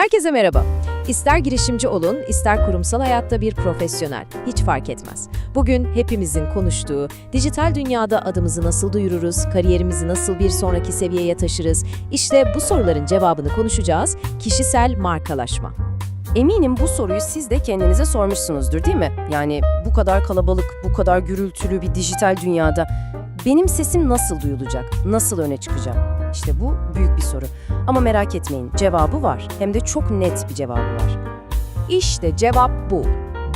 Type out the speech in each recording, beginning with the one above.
Herkese merhaba. İster girişimci olun, ister kurumsal hayatta bir profesyonel, hiç fark etmez. Bugün hepimizin konuştuğu, dijital dünyada adımızı nasıl duyururuz, kariyerimizi nasıl bir sonraki seviyeye taşırız, işte bu soruların cevabını konuşacağız, kişisel markalaşma. Eminim bu soruyu siz de kendinize sormuşsunuzdur değil mi? Yani bu kadar kalabalık, bu kadar gürültülü bir dijital dünyada benim sesim nasıl duyulacak, nasıl öne çıkacağım? İşte bu büyük bir soru. Ama merak etmeyin, cevabı var. Hem de çok net bir cevabı var. İşte cevap bu.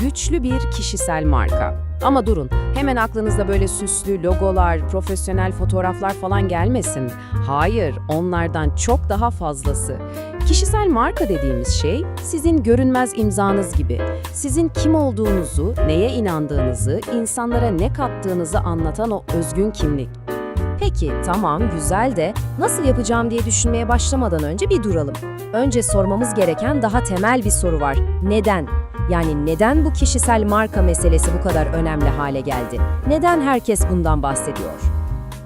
Güçlü bir kişisel marka. Ama durun, hemen aklınızda böyle süslü logolar, profesyonel fotoğraflar falan gelmesin. Hayır, onlardan çok daha fazlası. Kişisel marka dediğimiz şey sizin görünmez imzanız gibi. Sizin kim olduğunuzu, neye inandığınızı, insanlara ne kattığınızı anlatan o özgün kimlik. Peki tamam güzel de nasıl yapacağım diye düşünmeye başlamadan önce bir duralım. Önce sormamız gereken daha temel bir soru var. Neden? Yani neden bu kişisel marka meselesi bu kadar önemli hale geldi? Neden herkes bundan bahsediyor?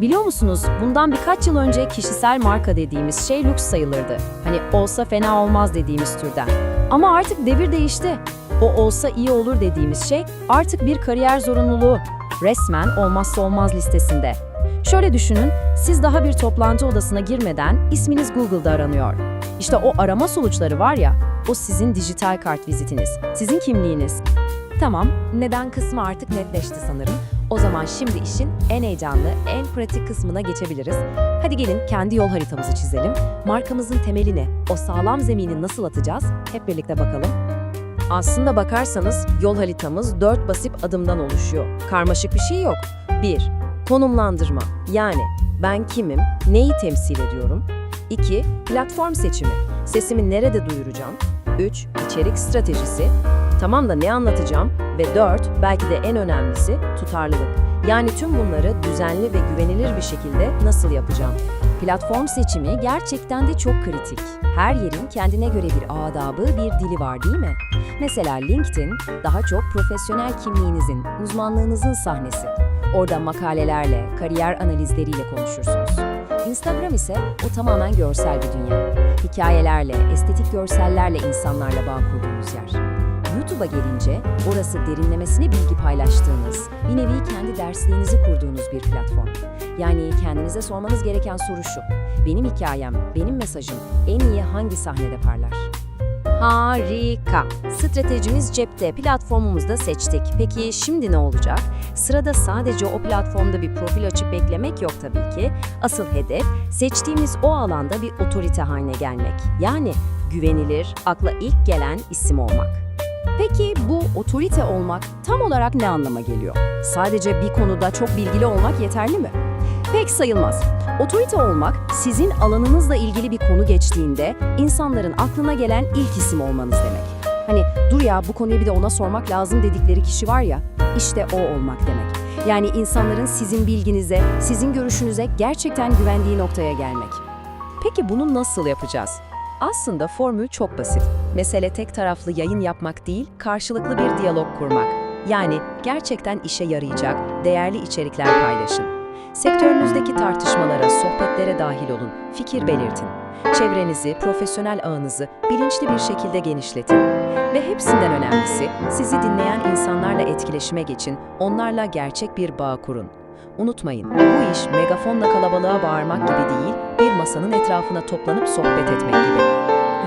Biliyor musunuz bundan birkaç yıl önce kişisel marka dediğimiz şey lüks sayılırdı. Hani olsa fena olmaz dediğimiz türden. Ama artık devir değişti. O olsa iyi olur dediğimiz şey artık bir kariyer zorunluluğu. Resmen olmazsa olmaz listesinde. Şöyle düşünün, siz daha bir toplantı odasına girmeden isminiz Google'da aranıyor. İşte o arama sonuçları var ya, o sizin dijital kart vizitiniz, sizin kimliğiniz. Tamam, neden kısmı artık netleşti sanırım. O zaman şimdi işin en heyecanlı, en pratik kısmına geçebiliriz. Hadi gelin kendi yol haritamızı çizelim. Markamızın temeli ne? O sağlam zemini nasıl atacağız? Hep birlikte bakalım. Aslında bakarsanız yol haritamız dört basit adımdan oluşuyor. Karmaşık bir şey yok. 1. Konumlandırma. Yani ben kimim, neyi temsil ediyorum? 2. Platform seçimi. Sesimi nerede duyuracağım? 3. İçerik stratejisi. Tamam da ne anlatacağım? Ve 4. Belki de en önemlisi tutarlılık. Yani tüm bunları düzenli ve güvenilir bir şekilde nasıl yapacağım? Platform seçimi gerçekten de çok kritik. Her yerin kendine göre bir adabı, bir dili var değil mi? Mesela LinkedIn daha çok profesyonel kimliğinizin, uzmanlığınızın sahnesi. Orada makalelerle, kariyer analizleriyle konuşursunuz. Instagram ise o tamamen görsel bir dünya. Hikayelerle, estetik görsellerle insanlarla bağ kurduğunuz yer. YouTube'a gelince orası derinlemesine bilgi paylaştığınız, bir nevi kendi dersliğinizi kurduğunuz bir platform. Yani kendinize sormanız gereken soru şu. Benim hikayem, benim mesajım en iyi hangi sahnede parlar? Harika. Stratejimiz cepte, platformumuzu da seçtik. Peki şimdi ne olacak? Sırada sadece o platformda bir profil açıp beklemek yok tabii ki. Asıl hedef seçtiğimiz o alanda bir otorite haline gelmek. Yani güvenilir, akla ilk gelen isim olmak. Peki bu otorite olmak tam olarak ne anlama geliyor? Sadece bir konuda çok bilgili olmak yeterli mi? Pek sayılmaz. Otorite olmak, sizin alanınızla ilgili bir konu geçtiğinde insanların aklına gelen ilk isim olmanız demek. Hani dur ya bu konuyu bir de ona sormak lazım dedikleri kişi var ya, işte o olmak demek. Yani insanların sizin bilginize, sizin görüşünüze gerçekten güvendiği noktaya gelmek. Peki bunu nasıl yapacağız? Aslında formül çok basit. Mesele tek taraflı yayın yapmak değil, karşılıklı bir diyalog kurmak. Yani gerçekten işe yarayacak, değerli içerikler paylaşın. Sektörünüzdeki tartışmalara, sohbetlere dahil olun, fikir belirtin. Çevrenizi, profesyonel ağınızı bilinçli bir şekilde genişletin. Ve hepsinden önemlisi, sizi dinleyen insanlarla etkileşime geçin, onlarla gerçek bir bağ kurun. Unutmayın, bu iş megafonla kalabalığa bağırmak gibi değil, bir masanın etrafına toplanıp sohbet etmek gibi.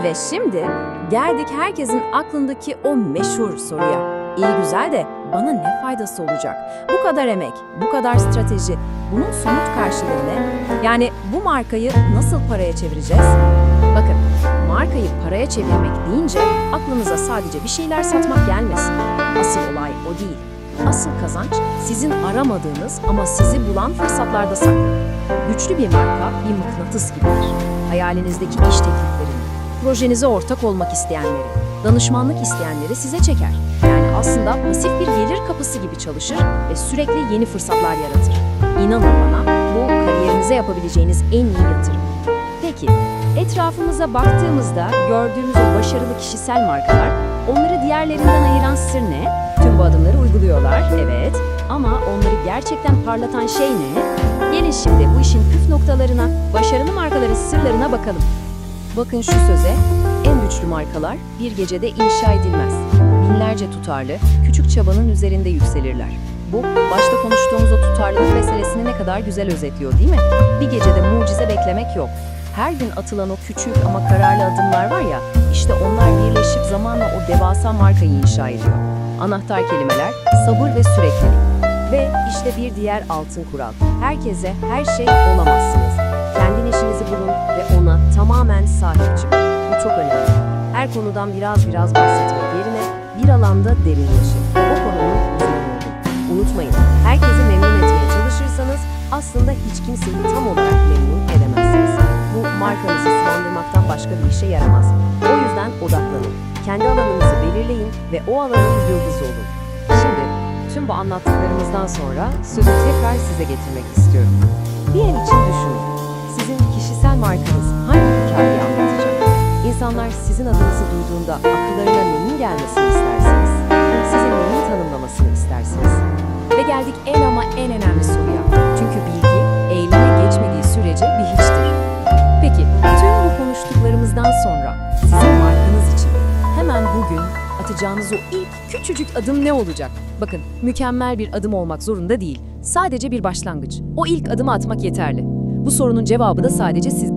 Ve şimdi geldik herkesin aklındaki o meşhur soruya. İyi güzel de bana ne faydası olacak? Bu kadar emek, bu kadar strateji, bunun somut karşılığı ne? Yani bu markayı nasıl paraya çevireceğiz? Bakın, markayı paraya çevirmek deyince aklınıza sadece bir şeyler satmak gelmesin. Asıl. Asıl kazanç sizin aramadığınız ama sizi bulan fırsatlarda saklı. Güçlü bir marka bir mıknatıs gibidir. Hayalinizdeki iş tekliflerini, projenize ortak olmak isteyenleri, danışmanlık isteyenleri size çeker. Yani aslında pasif bir gelir kapısı gibi çalışır ve sürekli yeni fırsatlar yaratır. İnanın bana bu kariyerinize yapabileceğiniz en iyi yatırım. Peki, etrafımıza baktığımızda gördüğümüz o başarılı kişisel markalar, onları diğerlerinden ayıran sır ne? Tüm bu adımları uyguluyorlar, evet. Ama onları gerçekten parlatan şey ne? Gelin şimdi bu işin püf noktalarına, başarılı markaların sırlarına bakalım. Bakın şu söze, en güçlü markalar bir gecede inşa edilmez. Binlerce tutarlı, küçük çabanın üzerinde yükselirler. Bu, başta konuştuğumuz o tutarlılık meselesini ne kadar güzel özetliyor değil mi? Bir gecede mucize beklemek yok. Her gün atılan o küçük ama kararlı adımlar var ya, işte onlar birleşip zamanla o devasa markayı inşa ediyor. Anahtar kelimeler, sabır ve süreklilik. Ve işte bir diğer altın kural. Herkese her şey olamazsınız. Kendi işinizi bulun ve ona tamamen sahip çıkın. Bu çok önemli. Her konudan biraz biraz bahsetmek yerine bir alanda derinleşin. O konunun uzmanı olun. Unutmayın, herkesi memnun etmeye çalışırsanız aslında hiç kimseyi tam olarak memnun edemezsiniz. Bu markanızı sulandırmaktan başka bir işe yaramaz. O yüzden odaklanın. Kendi alanınızı belirleyin ve o alanın yıldızı olun. Şimdi tüm bu anlattıklarımızdan sonra sözü tekrar size getirmek istiyorum. Bir an için düşünün. Sizin kişisel markanız hangi hikayeyi anlatacak? İnsanlar sizin adınızı duyduğunda akıllarına neyin gelmesini istersiniz? Sizin neyin tanımlamasını istersiniz? Ve geldik en ama en önemli soruya. Bugün atacağınız o ilk küçücük adım ne olacak? Bakın, mükemmel bir adım olmak zorunda değil. Sadece bir başlangıç. O ilk adımı atmak yeterli. Bu sorunun cevabı da sadece siz